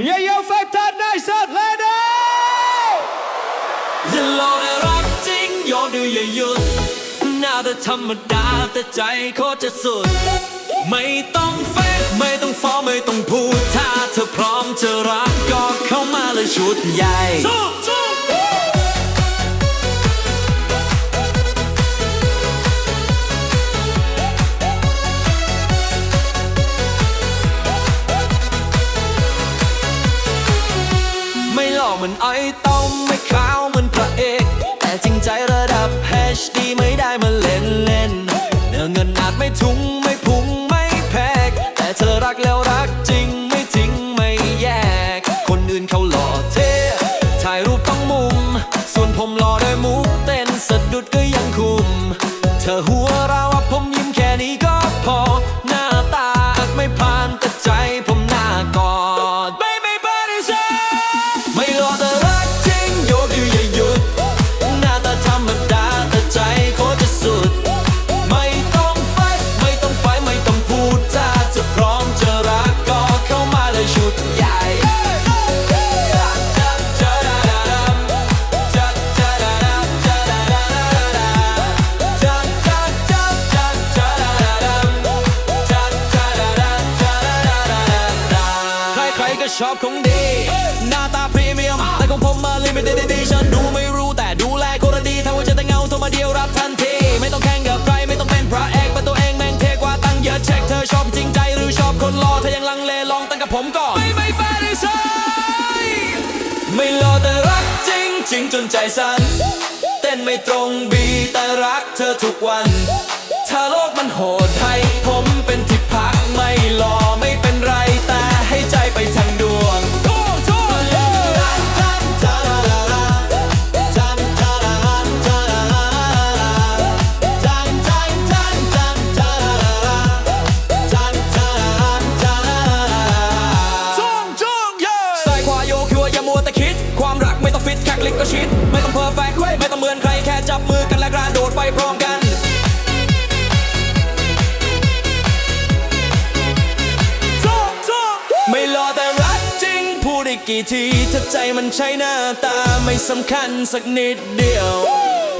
Yeah, yo, Factor Nice Out, let it! อย่าหลอกให้รักจริงยอมดูอย่าหยุดหน้าแต่ธรรมดาแต่ใจโคตรจะสุด ไม่ต้องเฟกไม่ต้องฟ้อไม่ต้องพูด ถ้าเธอพร้อมจะรักก็เข้ามาเลยชุดใหญ่ สู้สู้ไม่หล่อเหมือนไอ้ต้มไม่ขาวเหมือนพระเอก แต่จริงใจระดับ HD ไม่ได้มาเล่นเล่นเนื้อเงินอาจไม่ทุงไม่พุงไม่แพก แต่เธอรักแล้วรักจริงไม่ทิ้งไม่แยก คนอื่นเขาหล่อเท่ถ่ายรูปต้องมุม ส่วนผมหล่อด้วยมุกเต้นสะดุดก็ยังคุม เธอหัวเรา ชอบของดี หน้าตาพรีเมียมแต่ของผมมาลิมิเต็ดดิฉันดูไม่รู้แต่ดูแลคนละดีถ้าว่าจะแต่เงาโทรมาเดียวรับทันที ไม่ต้องแข่งกับใครไม่ต้องเป็นพระเอกเป็นตัวเองแม่งเทกว่าตั้งเยอะเช็คเธอชอบจริงใจหรือชอบคนรอถ้ายังลังเลลองตั้งกับผมก่อน ไม่ไม่ไม่ได้ใช่ไม่รอแต่รักจริงจริงจนใจสั่นเต้นไม่ตรงบีแต่รักเธอทุกวัน ถ้าโลกมันโหดให้ผม กี่ทีถ้าใจมันใช่หน้าตาไม่สำคัญสักนิดเดียว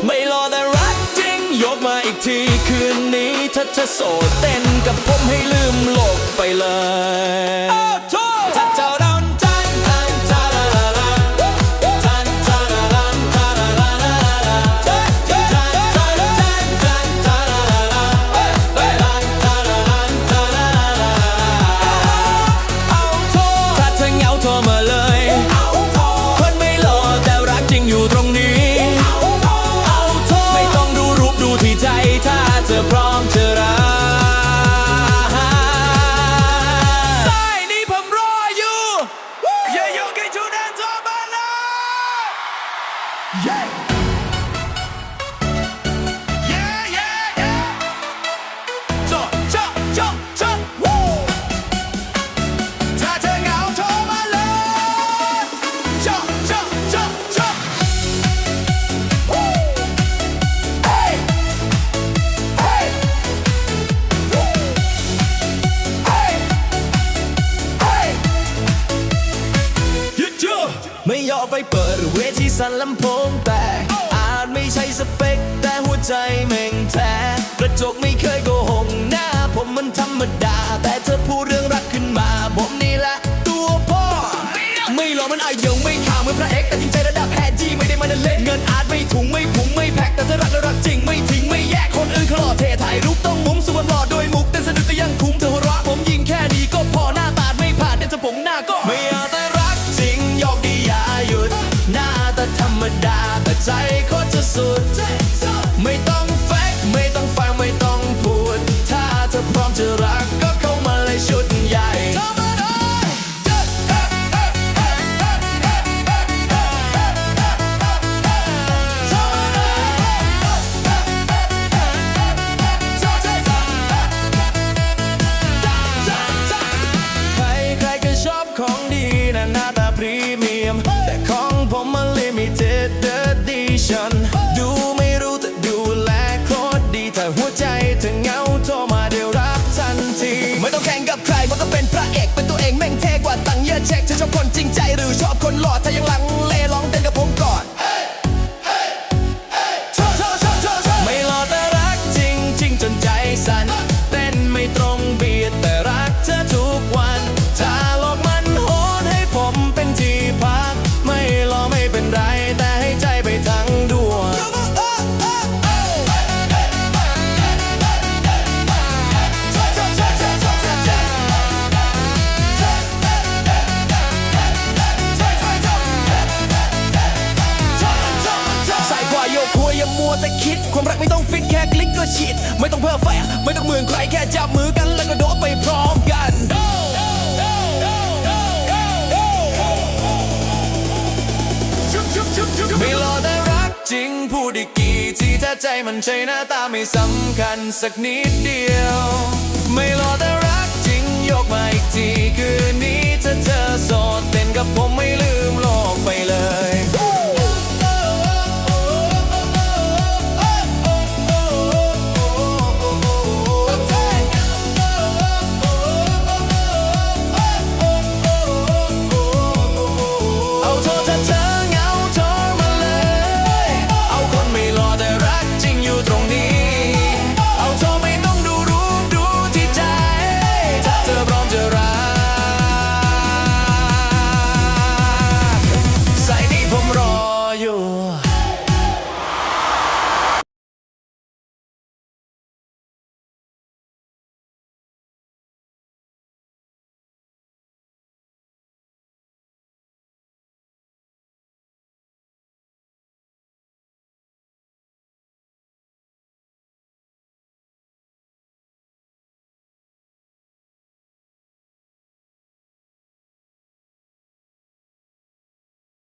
ไม่รอแต่รักจริง ยกมาอีกทีคืนนี้ถ้าเธอโสดเต้นกับผมให้ลืมโลกไปเลย Yeah, ไม่ยอมไปเปิดเวทีสั่นลำโพงแต่อาจไม่ใช่สเปค แต่หัวใจแม่งแท้กระจกไม่เคยโกหกหน้า ผมมันธรรมดา แต่เธอพูดเรื่องรักขึ้นมา ผมนี่แหละ ตัวพ่อ ไม่หล่อมันอายุไม่ข่าวเหมือนพระเอกแต่จริงใจระดับแพทจีไม่ได้มาเล่นเงินอาจไม่ถุงไม่ผุงไม่แพ็คแต่เธอรักและรักจริงไม่ทิ้งไม่แยกคนอื่นเขาหล่อเทถ่ายรูปต้องมุมสวย เช็คเธอชอบคนจริงใจหรือชอบคน แต่คิด ความรักไม่ต้องฟิตแค่คลิกก็ฉีดไม่ต้องเพ้อแฝงไม่ต้องเหมือนใครแค่จับมือกันแล้วก็โดดไปพร้อมกันไม่หล่อแต่รักจริงพูดอีกกี่ทีถ้าใจมันใช่หน้าตาไม่สำคัญสักนิดเดียว ไม่หล่อแต่